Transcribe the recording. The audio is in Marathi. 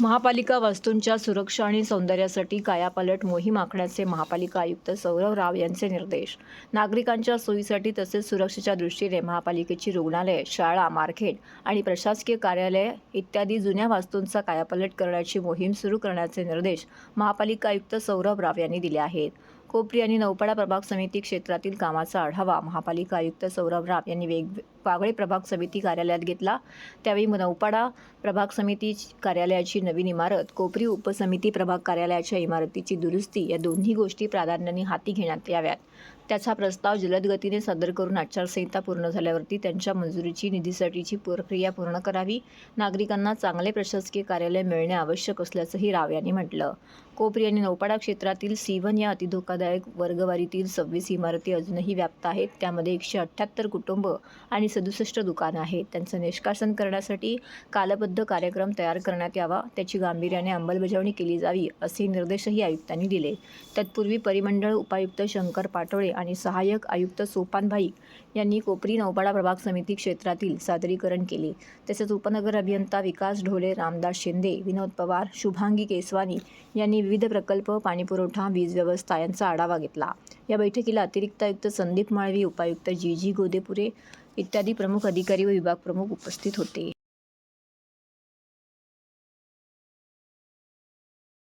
महापालिका वास्तूंच्या सुरक्षा आणि सौंदर्यासाठी कायापालट मोहीम आखण्याचे महापालिका आयुक्त सौरव राव यांचे निर्देश. नागरिकांच्या सोयीसाठी तसेच सुरक्षेच्या दृष्टीने महापालिकेची रुग्णालये शाळा मार्केट आणि प्रशासकीय कार्यालय इत्यादी जुन्या वास्तूंचा कायापालट करण्याची मोहीम सुरू करण्याचे निर्देश महापालिका आयुक्त सौरभ राव यांनी दिले आहेत. कोपरी आणि नौपाडा प्रभाग समिती क्षेत्रातील कामाचा आढावा महापालिका आयुक्त सौरभ राम यांनी वेग वागळे प्रभाग समिती कार्यालयात घेतला. त्यावेळी नौपाडा प्रभाग समिती कार्यालयाची नवीन इमारत कोपरी उपसमिती प्रभाग कार्यालयाच्या इमारतीची दुरुस्ती या दोन्ही गोष्टी प्राधान्याने हाती घेण्यात याव्यात. त्याचा प्रस्ताव जलद गतीने सादर करून आचारसंहिता पूर्ण झाल्यावरती त्यांच्या मंजुरीची निधीसाठीची प्रक्रिया पूर्ण करावी नागरिकांना चांगले प्रशासकीय कार्यालय मिळणे आवश्यक असल्याचंही राव यांनी म्हटलं. कोपरी आणि नौपाडा क्षेत्रातील सी वन या धोकादायक वर्गवारीतील सव्वीस इमारती अजूनही व्याप्त आहेत. त्यामध्ये एकशे अठ्ठ्याहत्तर कुटुंब आणि सदुसष्ट दुकानं आहेत. त्यांचं निष्कासन करण्यासाठी कालबद्ध कार्यक्रम तयार करण्यात यावा त्याची गांभीर्याने अंमलबजावणी केली जावी असे निर्देशही आयुक्तांनी दिले. तत्पूर्वी परिमंडळ उपायुक्त शंकर पाटोळे आणि सहाय्यक आयुक्त सोपान भाई यांनी कोपरी नौपाडा प्रभाग समिती क्षेत्रातील सादरीकरण केले. तसेच उपनगर अभियंता विकास ढोले रामदास शिंदे विनोद पवार शुभांगी केसवानी यांनी विविध प्रकल्प पाणीपुरवठा वीज व्यवस्था यांचा आढावा घेतला. या बैठकीला अतिरिक्त आयुक्त संदीप माळवी उपायुक्त जी जी गोदेपुरे इत्यादी प्रमुख अधिकारी व विभाग प्रमुख उपस्थित होते.